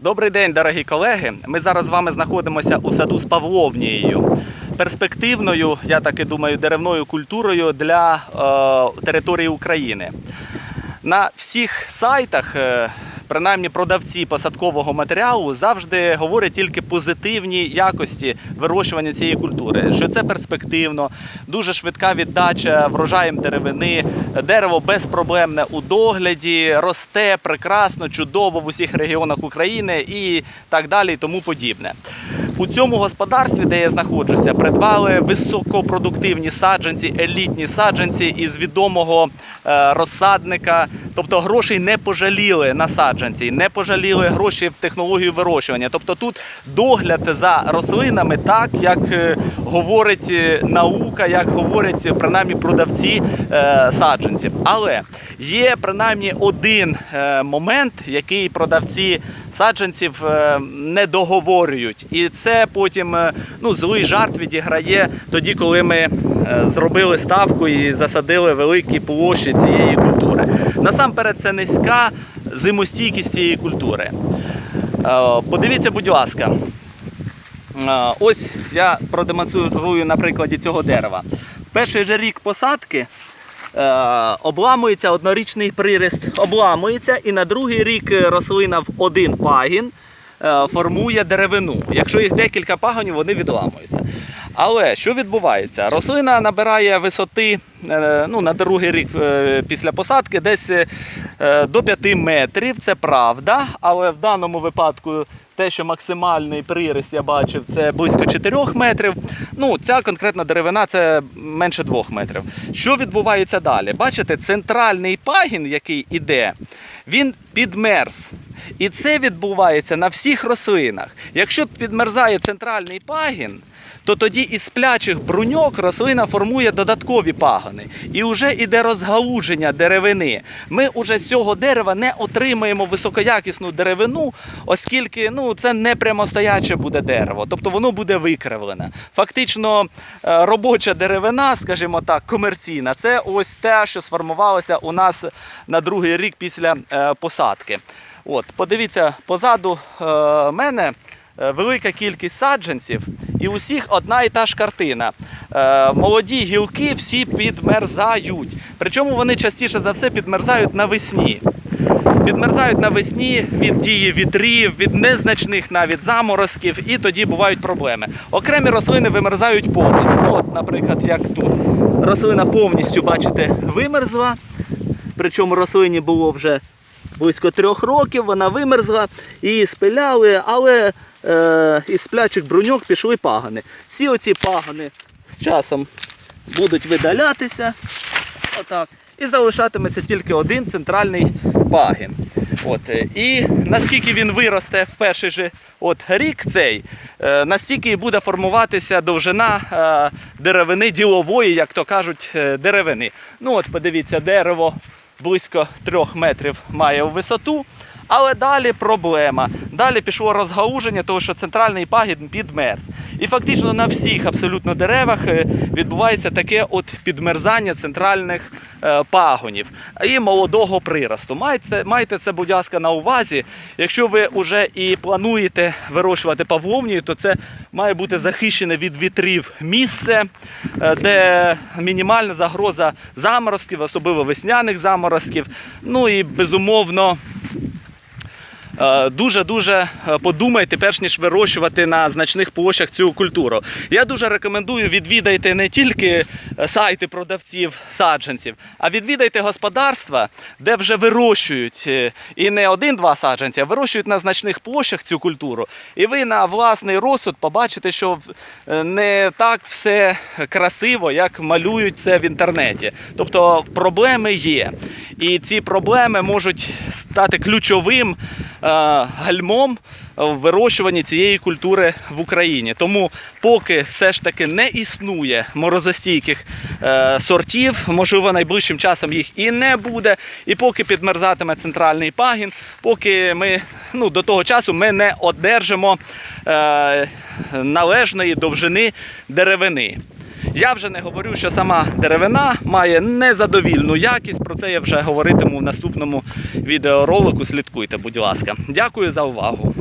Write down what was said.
Добрий день, дорогі колеги. Ми зараз з вами знаходимося у саду з Павловнією. Перспективною, я так і думаю, деревною культурою для е, території України. На всіх сайтах, е, принаймні продавці посадкового матеріалу, завжди говорять тільки позитивні якості вирощування цієї культури. Що це перспективно, дуже швидка віддача врожаєм деревини, дерево безпроблемне у догляді, росте прекрасно, чудово в усіх регіонах України і так далі, і тому подібне. У цьому господарстві, де я знаходжуся, придбали високопродуктивні саджанці, елітні саджанці із відомого е, розсадника. Тобто грошей не пожаліли на саджанці, не пожаліли гроші в технологію вирощування. Тобто тут догляд за рослинами, так як е, говорить е, наука, як говорять принаймні продавці е, саджанців. Але є принаймні один е, момент, який продавці саджанців е, не договорюють. І це потім е, ну, злий жарт відіграє тоді, коли ми зробили ставку і засадили великі площі цієї культури. Насамперед, це низька зимостійкість цієї культури. Подивіться, будь ласка. Ось я продемонструю на прикладі цього дерева. В перший же рік посадки обламується однорічний приріст, обламується, і на другий рік е, рослина в один пагін е, формує деревину. Якщо їх декілька пагонів, вони відламуються. Але що відбувається? Рослина набирає висоти е, ну, на другий рік е, після посадки десь е, до 5 метрів. Це правда, але в даному випадку те, що максимальний приріст я бачив, це близько 4 метрів. Ну, ця конкретна деревина це менше 2 метрів. Що відбувається далі? Бачите, центральний пагін, який іде, він підмерз. І це відбувається на всіх рослинах. Якщо підмерзає центральний пагін, то тоді із сплячих бруньок рослина формує додаткові пагони. І вже іде розгалуження деревини. Ми вже з цього дерева не отримаємо високоякісну деревину, оскільки ну, це не прямостояче буде дерево, тобто воно буде викривлене. Фактично, е, робоча деревина, скажімо так, комерційна, це ось те, що сформувалося у нас на другий рік після е, посадки. От, подивіться, позаду е, мене велика кількість саджанців, і усіх одна і та ж картина. Е, молоді гілки всі підмерзають. Причому вони частіше за все підмерзають навесні. Підмерзають навесні від дії вітрів, від незначних навіть заморозків, і тоді бувають проблеми. Окремі рослини вимерзають повністю. Ну, от, наприклад, як тут. Рослина повністю, бачите, вимерзла. Причому рослині було вже близько трьох років, вона вимерзла, її спиляли, але е, із сплячих бруньок пішли пагани. Всі оці пагани з часом будуть видалятися. Отак. І залишатиметься тільки один центральний пагін. От. е, І наскільки він виросте в перший же от, рік цей, е, настільки і буде формуватися довжина е, деревини ділової, як то кажуть, деревини. Ну от подивіться, дерево близько 3 метрів має у висоту. Але далі проблема. Далі пішло розгауження, того що центральний пагін підмерз. І фактично на всіх абсолютно деревах е, відбувається таке от підмерзання центральних е, пагонів і молодого приросту. Майте, майте це, будь ласка, на увазі. Якщо ви вже і плануєте вирощувати павловнію, то це має бути захищене від вітрів місце, е, де мінімальна загроза заморозків, особливо весняних заморозків. Ну і безумовно. Е, Дуже-дуже подумайте, перш ніж вирощувати на значних площах цю культуру. Я дуже рекомендую відвідайте не тільки е, сайти продавців саджанців, а відвідайте господарства, де вже вирощують е, і не один-два саджанці, а вирощують на значних площах цю культуру. І ви на власний розсуд побачите, що е, не так все красиво, як малюють це в інтернеті. Тобто проблеми є. І ці проблеми можуть стати ключовим е, гальмом в вирощуванні цієї культури в Україні. Тому поки все ж таки не існує морозостійких е, сортів, можливо, найближчим часом їх і не буде. І поки підмерзатиме центральний пагін, поки ми ну, до того часу ми не одержимо е, належної довжини деревини. Я вже не говорю, що сама деревина має незадовільну якість. Про це я вже говоритиму в наступному відеоролику. Слідкуйте, будь ласка. Дякую за увагу.